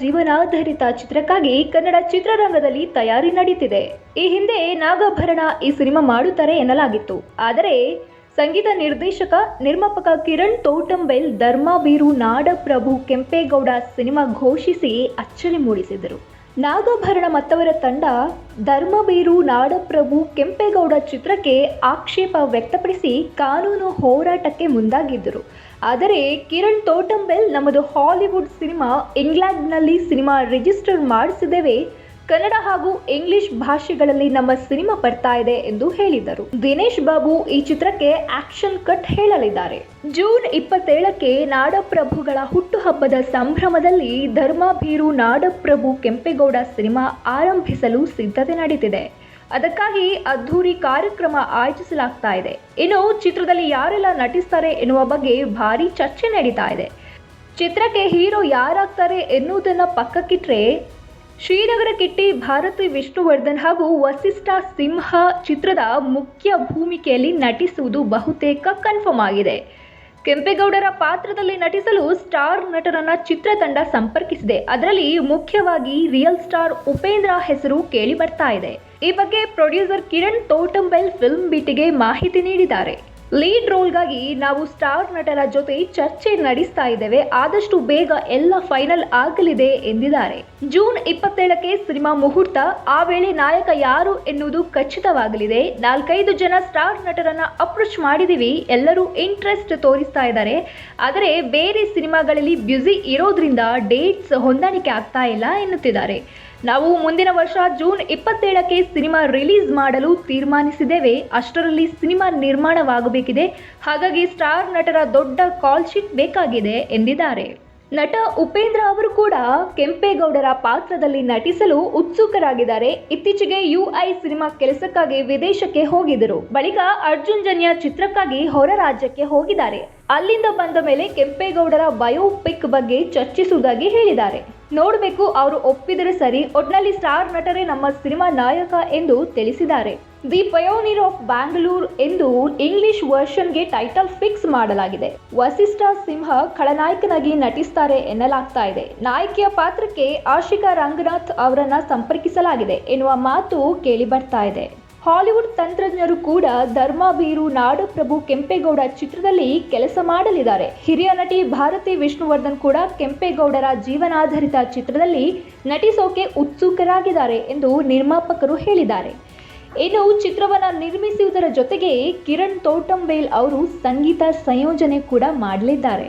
ಜೀವನಾಧಾರಿತ ಚಿತ್ರಕ್ಕಾಗಿ ಕನ್ನಡ ಚಿತ್ರರಂಗದಲ್ಲಿ ತಯಾರಿ ನಡೀತಿದೆ. ಈ ಹಿಂದೆ ನಾಗಭರಣ ಈ ಸಿನಿಮಾ ಮಾಡುತ್ತಾರೆ ಎನ್ನಲಾಗಿತ್ತು. ಆದರೆ ಸಂಗೀತ ನಿರ್ದೇಶಕ, ನಿರ್ಮಾಪಕ ಕಿರಣ್ ತೋಟಂಬೆಲ್ ಧರ್ಮಬೀರು ನಾಡಪ್ರಭು ಕೆಂಪೇಗೌಡ ಸಿನಿಮಾ ಘೋಷಿಸಿ ಅಚ್ಚರಿ ಮೂಡಿಸಿದರು. ನಾಗಭರಣ ಮತ್ತವರ ತಂಡ ಧರ್ಮಬೀರು ನಾಡಪ್ರಭು ಕೆಂಪೇಗೌಡ ಚಿತ್ರಕ್ಕೆ ಆಕ್ಷೇಪ ವ್ಯಕ್ತಪಡಿಸಿ ಕಾನೂನು ಹೋರಾಟಕ್ಕೆ ಮುಂದಾಗಿದ್ದರು. ಆದರೆ ಕಿರಣ್ ತೋಟಂಬೆಲ್ ನಮ್ಮದು ಹಾಲಿವುಡ್ ಸಿನಿಮಾ ಇಂಗ್ಲೆಂಡ್ನಲ್ಲಿ ಸಿನಿಮಾ ರಿಜಿಸ್ಟರ್ ಮಾಡಿಸಿದ್ದೇವೆ. ಕನ್ನಡ ಹಾಗೂ ಇಂಗ್ಲಿಷ್ ಭಾಷೆಗಳಲ್ಲಿ ನಮ್ಮ ಸಿನಿಮಾ ಬರ್ತಾ ಇದೆ ಎಂದು ಹೇಳಿದರು. ದಿನೇಶ್ ಬಾಬು ಈ ಚಿತ್ರಕ್ಕೆ ಆಕ್ಷನ್ ಕಟ್ ಹೇಳಲಿದ್ದಾರೆ. ಜೂನ್ ಇಪ್ಪತ್ತೇಳಕ್ಕೆ ನಾಡಪ್ರಭುಗಳ ಹುಟ್ಟುಹಬ್ಬದ ಸಂಭ್ರಮದಲ್ಲಿ ಧರ್ಮಭೀರು ನಾಡಪ್ರಭು ಕೆಂಪೇಗೌಡ ಸಿನಿಮಾ ಆರಂಭಿಸಲು ಸಿದ್ಧತೆ ನಡೆದಿದೆ. ಅದಕ್ಕಾಗಿ ಅದ್ಧೂರಿ ಕಾರ್ಯಕ್ರಮ ಆಯೋಜಿಸಲಾಗ್ತಾ ಇದೆ. ಇನ್ನು ಚಿತ್ರದಲ್ಲಿ ಯಾರೆಲ್ಲ ನಟಿಸ್ತಾರೆ ಎನ್ನುವ ಬಗ್ಗೆ ಭಾರಿ ಚರ್ಚೆ ನಡೀತಾ ಇದೆ. ಚಿತ್ರಕ್ಕೆ ಹೀರೋ ಯಾರಾಗ್ತಾರೆ ಎನ್ನುವುದನ್ನು ಪಕ್ಕಕ್ಕಿಟ್ರೆ ಶ್ರೀನಗರ ಕಿಟ್ಟಿ ಭಾರತಿ ವಿಷ್ಣುವರ್ಧನ್ ಹಾಗೂ ವಸಿಷ್ಠ ಸಿಂಹ ಚಿತ್ರದ ಮುಖ್ಯ ಭೂಮಿಕೆಯಲ್ಲಿ ನಟಿಸುವುದು ಬಹುತೇಕ ಕನ್ಫರ್ಮ್ ಆಗಿದೆ. ಕೆಂಪೇಗೌಡರ ಪಾತ್ರದಲ್ಲಿ ನಟಿಸಲು ಸ್ಟಾರ್ ನಟರನ್ನ ಚಿತ್ರತಂಡ ಸಂಪರ್ಕಿಸಿದೆ. ಅದರಲ್ಲಿ ಮುಖ್ಯವಾಗಿ ರಿಯಲ್ ಸ್ಟಾರ್ ಉಪೇಂದ್ರ ಹೆಸರು ಕೇಳಿ ಬರ್ತಾ ಇದೆ. ಈ ಬಗ್ಗೆ ಪ್ರೊಡ್ಯೂಸರ್ ಕಿರಣ್ ತೋಟಂಬೆಲ್ ಫಿಲ್ಮ್ ಬೀಟಿಗೆ ಮಾಹಿತಿ ನೀಡಿದ್ದಾರೆ. ಲೀಡ್ ರೋಲ್ಗಾಗಿ ನಾವು ಸ್ಟಾರ್ ನಟರ ಜೊತೆ ಚರ್ಚೆ ನಡೆಸ್ತಾ ಇದ್ದೇವೆ. ಆದಷ್ಟು ಬೇಗ ಎಲ್ಲ ಫೈನಲ್ ಆಗಲಿದೆ ಎಂದಿದ್ದಾರೆ. ಜೂನ್ ಇಪ್ಪತ್ತೇಳಕ್ಕೆ ಸಿನಿಮಾ ಮುಹೂರ್ತ. ಆ ವೇಳೆ ನಾಯಕ ಯಾರು ಎನ್ನುವುದು ಖಚಿತವಾಗಲಿದೆ. ನಾಲ್ಕೈದು ಜನ ಸ್ಟಾರ್ ನಟರನ್ನ ಅಪ್ರೋಚ್ ಮಾಡಿದೀವಿ ಎಲ್ಲರೂ ಇಂಟ್ರೆಸ್ಟ್ ತೋರಿಸ್ತಾ ಇದ್ದಾರೆ. ಆದರೆ ಬೇರೆ ಸಿನಿಮಾಗಳಲ್ಲಿ ಬ್ಯುಸಿ ಇರೋದ್ರಿಂದ ಡೇಟ್ಸ್ ಹೊಂದಾಣಿಕೆ ಆಗ್ತಾ ಇಲ್ಲ ಎನ್ನುತ್ತಿದ್ದಾರೆ. ನಾವು ಮುಂದಿನ ವರ್ಷ ಜೂನ್ ಇಪ್ಪತ್ತೇಳಕ್ಕೆ ಸಿನಿಮಾ ರಿಲೀಸ್ ಮಾಡಲು ತೀರ್ಮಾನಿಸಿದ್ದೇವೆ. ಅಷ್ಟರಲ್ಲಿ ಸಿನಿಮಾ ನಿರ್ಮಾಣವಾಗಬೇಕಿದೆ. ಹಾಗಾಗಿ ಸ್ಟಾರ್ ನಟರ ದೊಡ್ಡ ಕಾಲ್ ಶೀಟ್ ಬೇಕಾಗಿದೆ ಎಂದಿದ್ದಾರೆ. ನಟ ಉಪೇಂದ್ರ ಅವರು ಕೂಡ ಕೆಂಪೇಗೌಡರ ಪಾತ್ರದಲ್ಲಿ ನಟಿಸಲು ಉತ್ಸುಕರಾಗಿದ್ದಾರೆ. ಇತ್ತೀಚೆಗೆ ಯುಐ ಸಿನಿಮಾ ಕೆಲಸಕ್ಕಾಗಿ ವಿದೇಶಕ್ಕೆ ಹೋಗಿದ್ದರು. ಬಳಿಕ ಅರ್ಜುನ್ ಜನ್ಯ ಚಿತ್ರಕ್ಕಾಗಿ ಹೊರ ರಾಜ್ಯಕ್ಕೆ ಹೋಗಿದ್ದಾರೆ. ಅಲ್ಲಿಂದ ಬಂದ ಮೇಲೆ ಕೆಂಪೇಗೌಡರ ಬಯೋಪಿಕ್ ಬಗ್ಗೆ ಚರ್ಚಿಸುವುದಾಗಿ ಹೇಳಿದ್ದಾರೆ. ನೋಡಬೇಕು ಅವರು ಒಪ್ಪಿದರೆ ಸರಿ, ಒಟ್ನಲ್ಲಿ ಸ್ಟಾರ್ ನಟರೇ ನಮ್ಮ ಸಿನಿಮಾ ನಾಯಕ ಎಂದು ತಿಳಿಸಿದ್ದಾರೆ. ದಿ ಪಯೋನಿರ್ ಆಫ್ ಬ್ಯಾಂಗ್ಳೂರ್ ಎಂದು ಇಂಗ್ಲಿಷ್ ವರ್ಷನ್ಗೆ ಟೈಟಲ್ ಫಿಕ್ಸ್ ಮಾಡಲಾಗಿದೆ. ವಸಿಷ್ಠ ಸಿಂಹ ಖಳನಾಯಕನಾಗಿ ನಟಿಸ್ತಾರೆ ಎನ್ನಲಾಗ್ತಾ ಇದೆ. ನಾಯಕಿಯ ಪಾತ್ರಕ್ಕೆ ಆಶಿಕಾ ರಂಗನಾಥ್ ಅವರನ್ನ ಸಂಪರ್ಕಿಸಲಾಗಿದೆ ಎನ್ನುವ ಮಾತು ಕೇಳಿ ಬರ್ತಾ ಇದೆ. ಹಾಲಿವುಡ್ ತಂತ್ರಜ್ಞರು ಕೂಡ ಧರ್ಮಬೀರು ನಾಡಪ್ರಭು ಕೆಂಪೇಗೌಡ ಚಿತ್ರದಲ್ಲಿ ಕೆಲಸ ಮಾಡಲಿದ್ದಾರೆ. ಹಿರಿಯ ನಟಿ ಭಾರತಿ ವಿಷ್ಣುವರ್ಧನ್ ಕೂಡ ಕೆಂಪೇಗೌಡರ ಜೀವನಾಧಾರಿತ ಚಿತ್ರದಲ್ಲಿ ನಟಿಸೋಕೆ ಉತ್ಸುಕರಾಗಿದ್ದಾರೆ ಎಂದು ನಿರ್ಮಾಪಕರು ಹೇಳಿದ್ದಾರೆ. ಇನ್ನು ಚಿತ್ರವನ್ನು ನಿರ್ಮಿಸುವುದರ ಜೊತೆಗೆ ಕಿರಣ್ ತೋಟಂಬೇಲ್ ಅವರು ಸಂಗೀತ ಸಂಯೋಜನೆ ಕೂಡ ಮಾಡಲಿದ್ದಾರೆ.